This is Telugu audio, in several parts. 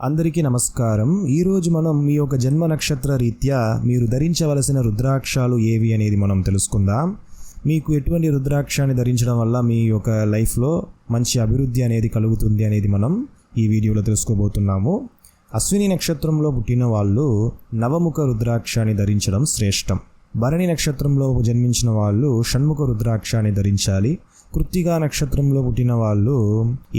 అందరికీ నమస్కారం. ఈరోజు మనం మీ యొక్క జన్మ నక్షత్ర రీత్యా మీరు ధరించవలసిన రుద్రాక్షాలు ఏవి అనేది మనం తెలుసుకుందాం. మీకు ఎటువంటి రుద్రాక్షాన్ని ధరించడం వల్ల మీ యొక్క లైఫ్లో మంచి అభివృద్ధి అనేది కలుగుతుంది అనేది మనం ఈ వీడియోలో తెలుసుకోబోతున్నాము. అశ్విని నక్షత్రంలో పుట్టిన వాళ్ళు నవముఖ రుద్రాక్షాన్ని ధరించడం శ్రేష్టం. భరణి నక్షత్రంలో జన్మించిన వాళ్ళు షణ్ముఖ రుద్రాక్షాన్ని ధరించాలి. కృత్తిగా నక్షత్రంలో పుట్టిన వాళ్ళు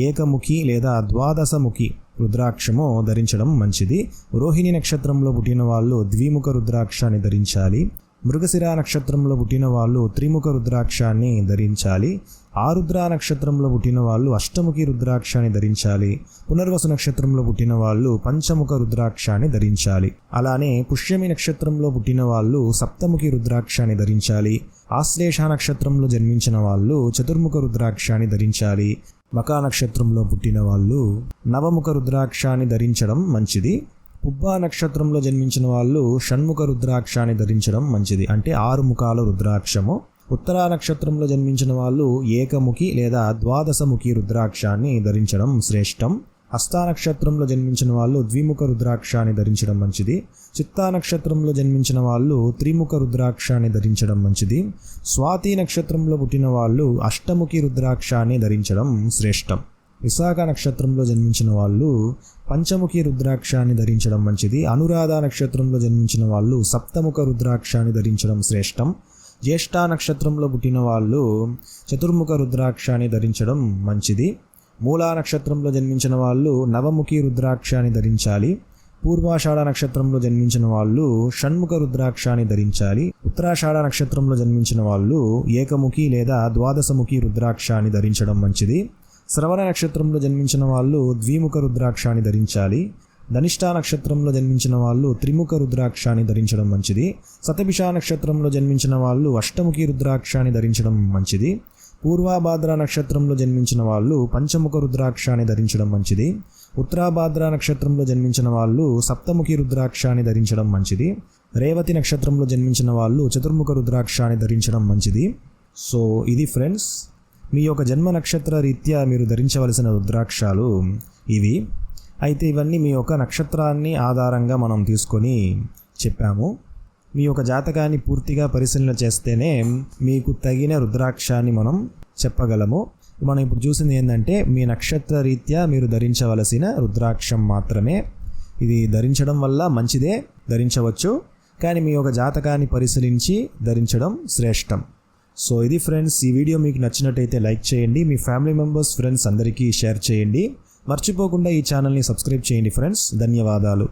ఏకముఖి లేదా ద్వాదశముఖి రుద్రాక్షము ధరించడం మంచిది. రోహిణి నక్షత్రంలో పుట్టిన వాళ్ళు ద్విముఖ రుద్రాక్షాన్ని ధరించాలి. మృగశిర నక్షత్రంలో పుట్టిన వాళ్ళు త్రిముఖ రుద్రాక్షాన్ని ధరించాలి. ఆరుద్ర నక్షత్రంలో పుట్టిన వాళ్ళు అష్టముఖి రుద్రాక్షాన్ని ధరించాలి. పునర్వసు నక్షత్రంలో పుట్టిన వాళ్ళు పంచముఖ రుద్రాక్షాన్ని ధరించాలి. అలానే పుష్యమి నక్షత్రంలో పుట్టిన వాళ్ళు సప్తముఖి రుద్రాక్షాన్ని ధరించాలి. ఆశ్లేష నక్షత్రంలో జన్మించిన వాళ్ళు చతుర్ముఖ రుద్రాక్షాన్ని ధరించాలి. మకా నక్షత్రంలో పుట్టిన వాళ్ళు నవముఖ రుద్రాక్షాన్ని ధరించడం మంచిది. పుబ్బా నక్షత్రంలో జన్మించిన వాళ్ళు షణ్ముఖ రుద్రాక్షాన్ని ధరించడం మంచిది. అంటే ఆరు ముఖాల రుద్రాక్షము. ఉత్తరా నక్షత్రంలో జన్మించిన వాళ్ళు ఏకముఖి లేదా ద్వాదశముఖి రుద్రాక్షాన్ని ధరించడం శ్రేష్టం. హస్తా నక్షత్రంలో జన్మించిన వాళ్ళు ద్విముఖ రుద్రాక్షాన్ని ధరించడం మంచిది. చిత్తా నక్షత్రంలో జన్మించిన వాళ్ళు త్రిముఖ రుద్రాక్షాన్ని ధరించడం మంచిది. స్వాతి నక్షత్రంలో పుట్టిన వాళ్ళు అష్టముఖి రుద్రాక్షాన్ని ధరించడం శ్రేష్టం. విశాఖ నక్షత్రంలో జన్మించిన వాళ్ళు పంచముఖి రుద్రాక్షాన్ని ధరించడం మంచిది. అనురాధ నక్షత్రంలో జన్మించిన వాళ్ళు సప్తముఖ రుద్రాక్షాన్ని ధరించడం శ్రేష్టం. జ్యేష్ఠ నక్షత్రంలో పుట్టిన వాళ్ళు చతుర్ముఖ రుద్రాక్షాన్ని ధరించడం మంచిది. మూలా నక్షత్రంలో జన్మించిన వాళ్ళు నవముఖి రుద్రాక్షాన్ని ధరించాలి. పూర్వాషాఢ నక్షత్రంలో జన్మించిన వాళ్ళు షణ్ముఖ రుద్రాక్షాన్ని ధరించాలి. ఉత్తరాషాఢ నక్షత్రంలో జన్మించిన వాళ్ళు ఏకముఖి లేదా ద్వాదశముఖి రుద్రాక్షాన్ని ధరించడం మంచిది. శ్రవణ నక్షత్రంలో జన్మించిన వాళ్ళు ద్విముఖ రుద్రాక్షాన్ని ధరించాలి. ధనిష్టా నక్షత్రంలో జన్మించిన వాళ్ళు త్రిముఖ రుద్రాక్షాన్ని ధరించడం మంచిది. శతభిష నక్షత్రంలో జన్మించిన వాళ్ళు అష్టముఖి రుద్రాక్షాన్ని ధరించడం మంచిది. పూర్వాభాద్ర నక్షత్రంలో జన్మించిన వాళ్ళు పంచముఖ రుద్రాక్షాన్ని ధరించడం మంచిది. ఉత్తరాభాద్ర నక్షత్రంలో జన్మించిన వాళ్ళు సప్తముఖి రుద్రాక్షాన్ని ధరించడం మంచిది. రేవతి నక్షత్రంలో జన్మించిన వాళ్ళు చతుర్ముఖ రుద్రాక్షాన్ని ధరించడం మంచిది. సో ఇది ఫ్రెండ్స్ మీ యొక్క జన్మ నక్షత్ర రీత్యా మీరు ధరించవలసిన రుద్రాక్షాలు ఇవి. అయితే ఇవన్నీ మీ యొక్క నక్షత్రాన్ని ఆధారంగా మనం తీసుకొని చెప్పాము. మీ యొక్క జాతకాన్ని పూర్తిగా పరిశీలన చేస్తేనే మీకు తగిన రుద్రాక్షాన్ని మనం చెప్పగలము. మనం ఇప్పుడు చూసింది ఏంటంటే మీ నక్షత్ర రీత్యా మీరు ధరించవలసిన రుద్రాక్షం మాత్రమే. ఇది ధరించడం వల్ల మంచిదే ధరించవచ్చు. కానీ మీ యొక్క జాతకాన్ని పరిశీలించి ధరించడం శ్రేష్టం. సో ఇది ఫ్రెండ్స్ ఈ వీడియో మీకు నచ్చినట్టయితే లైక్ చేయండి మీ ఫ్యామిలీ మెంబర్స్ ఫ్రెండ్స్ అందరికీ షేర్ చేయండి. మర్చిపోకుండా ఈ ఛానల్ని సబ్స్క్రైబ్ చేయండి ఫ్రెండ్స్. ధన్యవాదాలు.